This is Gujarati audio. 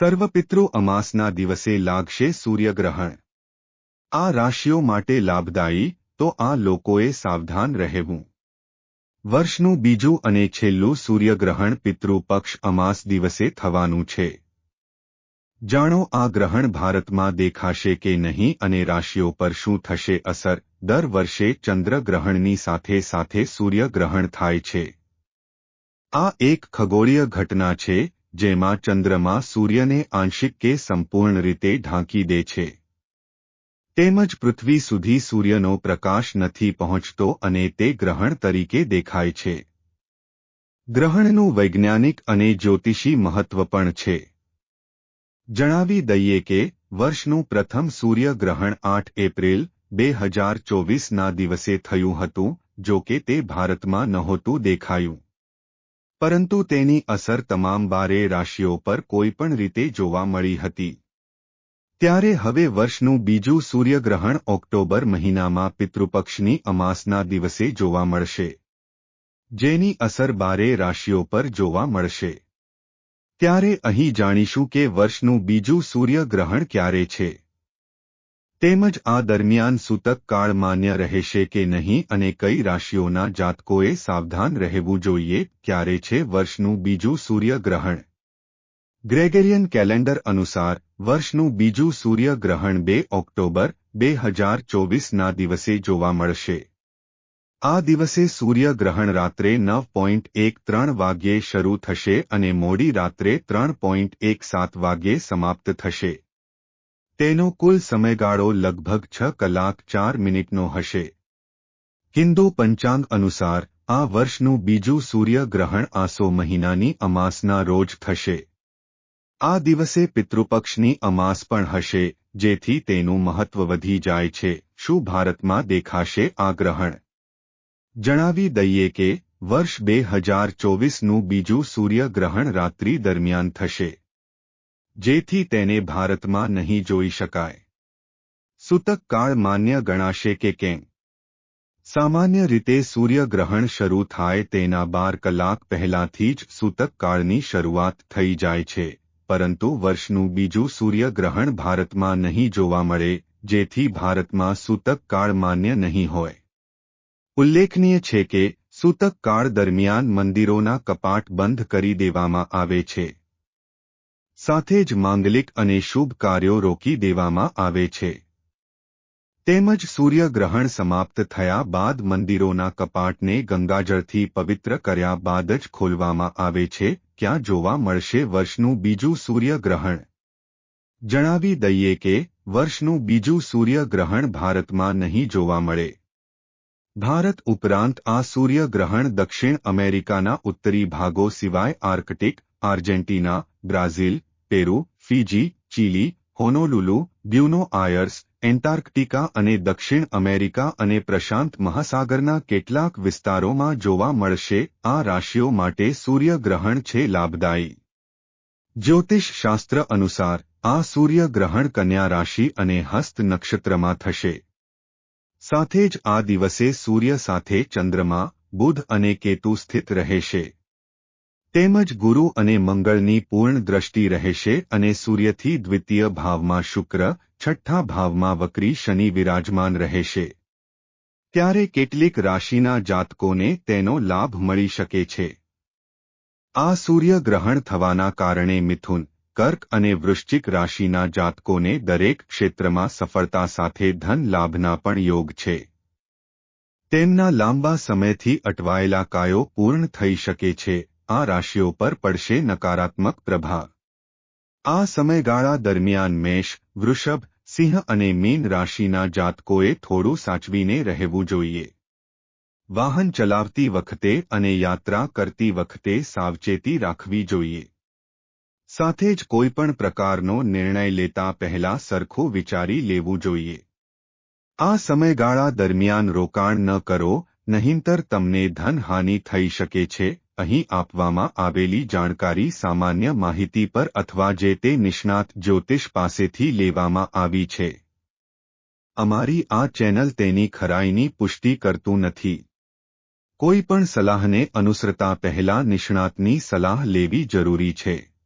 સર્વપિતૃ અમાસના દિવસે લાગશે સૂર્યગ્રહણ. આ રાશિઓ માટે લાભદાયી, તો આ લોકોએ સાવધાન રહેવું. વર્ષનું બીજું અને છેલ્લું સૂર્યગ્રહણ પિતૃપક્ષ અમાસ દિવસે થવાનું છે. જાણો આ ગ્રહણ ભારતમાં દેખાશે કે નહીં અને રાશિઓ પર શું થશે અસર? દર વર્ષે ચંદ્રગ્રહણની સાથે સાથે સૂર્યગ્રહણ થાય છે. આ એક ખગોળીય ઘટના છે જેમાં ચંદ્રમા સૂર્યને આંશિક કે સંપૂર્ણ રીતે ઢાંકી દે છે. તેમજ પૃથ્વી સુધી સૂર્યનો પ્રકાશ નથી પહોંચતો અને તે ગ્રહણ તરીકે દેખાય છે. ગ્રહણનું વૈજ્ઞાનિક અને જ્યોતિષી મહત્વ પણ છે. જણાવી દઈએ કે, વર્ષનું પ્રથમ સૂર્યગ્રહણ આઠ એપ્રિલ, બે હજાર ચોવીસના દિવસે થયું હતું, જો કે તે ભારતમાં નહોતું દેખાયું. પરંતુ તેની અસર તમામ બારે રાશિઓ પર કોઈપણ રીતે જોવા મળી હતી. ત્યારે હવે વર્ષનું બીજું સૂર્યગ્રહણ ઓક્ટોબર મહિનામાં પિતૃપક્ષની અમાસના દિવસે જોવા મળશે, જેની અસર બારે રાશિઓ પર જોવા મળશે. ત્યારે અહીં જાણીશું કે વર્ષનું બીજું સૂર્યગ્રહણ ક્યારે છે. તેમજ આ દરમિયાન સૂતક કાળ માન્ય રહેશે કે નહીં અને કઈ રાશિઓના જાતકોએ સાવધાન રહેવું જોઈએ, ક્યારે છે વર્ષનું બીજું સૂર્યગ્રહણ? ગ્રેગેરિયન કેલેન્ડર અનુસાર, વર્ષનું બીજું સૂર્યગ્રહણ બે ઓક્ટોબર, બે હજાર ચોવીસના દિવસે જોવા મળશે. આ દિવસે સૂર્યગ્રહણ રાત્રે નવ પોઈન્ટ એક ત્રણ વાગ્યે શરૂ થશે અને મોડી રાત્રે ત્રણ પોઈન્ટ એક સાત વાગ્યે સમાપ્ત થશે. તેનો કુલ સમયગાળો લગભગ છ કલાક ચાર મિનિટનો હશે. હિન્દુ પંચાંગ અનુસાર, આ વર્ષનું બીજું સૂર્યગ્રહણ આસો મહિનાની અમાસના રોજ થશે. આ દિવસે પિતૃપક્ષની અમાસ પણ હશે, જેથી તેનું મહત્વ વધી જાય છે, શું ભારતમાં દેખાશે આ ગ્રહણ? જણાવી દઈએ કે, વર્ષ બે હજાર ચોવીસનું બીજું સૂર્યગ્રહણ રાત્રિ દરમિયાન થશે. જેથી તેને ભારતમાં નહીં જોઈ શકાય. સૂતક કાળ માન્ય ગણાશે કે કેમ? સામાન્ય રીતે સૂર્યગ્રહણ શરૂ થાય તેના બાર કલાક પહેલાથી જ સૂતક કાળની શરૂઆત થઈ જાય છે, પરંતુ વર્ષનું બીજું સૂર્યગ્રહણ ભારતમાં નહીં જોવા મળે, જેથી ભારતમાં સૂતક કાળ માન્ય નહીં હોય. ઉલ્લેખનીય છે કે, સૂતક કાળ દરમિયાન મંદિરોના કપાટ બંધ કરી દેવામાં આવે છે. સાથે જ માંગલિક અને શુભ કાર્યો રોકી દેવામાં આવે છે. તેમજ સૂર્યગ્રહણ સમાપ્ત થયા બાદ મંદિરોના કપાટને ગંગાજળથી પવિત્ર કર્યા બાદ જ ખોલવામાં આવે છે, ક્યાં જોવા મળશે વર્ષનું બીજું સૂર્યગ્રહણ જણાવી દઈએ કે, વર્ષનું બીજું સૂર્યગ્રહણ ભારતમાં નહીં જોવા મળે. ભારત ઉપરાંત આ સૂર્યગ્રહણ દક્ષિણ અમેરિકાના ઉત્તરી ભાગો સિવાય Arctic, Argentina, Brazil Peru, Fiji, Chile, Honolulu, Buenos Aires, Antarctica અને દક્ષિણ અમેરિકા અને પ્રશાંત મહાસાગરના કેટલાક વિસ્તારોમાં જોવા મળશે, આ રાશિઓ માટે સૂર્યગ્રહણ છે લાભદાયી. જ્યોતિષશાસ્ત્ર અનુસાર, આ સૂર્યગ્રહણ કન્યા રાશિ અને હસ્ત નક્ષત્રમાં થશે. સાથે જ આ દિવસે સૂર્ય સાથે ચંદ્રમા, બુધ અને કેતુ સ્થિત રહેશે. તેમજ ગુરુ અને મંગળની પૂર્ણ દ્રષ્ટિ રહેશે અને સૂર્યથી દ્વિતીય ભાવમાં શુક્ર, છઠ્ઠા ભાવમાં વક્રી શનિ વિરાજમાન રહેશે. ત્યારે કેટલીક રાશિના જાતકોને તેનો લાભ મળી શકે છે. આ સૂર્યગ્રહણ થવાના કારણે મિથુન, કર્ક અને વૃશ્ચિક રાશિના જાતકોને દરેક ક્ષેત્રમાં સફળતા સાથે ધન લાભના પણ યોગ છે. તેમના લાંબા સમયથી અટવાયેલા કાયો પૂર્ણ થઈ શકે છે. આ રાશિઓ પર પડશે નકારાત્મક પ્રભાવ. આ સમયગાળા દરમિયાન મેષ, વૃષભ, સિંહ અને મીન રાશિના જાતકોએ થોડું સાચવીને રહેવું જોઈએ. વાહન ચલાવતી વખતે અને યાત્રા કરતી વખતે સાવચેતી રાખવી જોઈએ. સાથે જ કોઈપણ પ્રકારનો નિર્ણય લેતા પહેલા સરખું વિચારી લેવું જોઈએ. આ સમયગાળા દરમિયાન રોકાણ ન કરો, નહીંતર તમને ધનહાનિ થઈ શકે છે અહીં આપવામાં આવેલી જાણકારી સામાન્ય માહિતી પર અથવા જે તે નિષ્ણાત જ્યોતિષ પાસેથી લેવામાં આવી છે. અમારી આ ચેનલ તેની ખરાઈની પુષ્ટિ કરતું નથી. કોઈ પણ સલાહને અનુસરતા પહેલા નિષ્ણાતની સલાહ લેવી જરૂરી છે.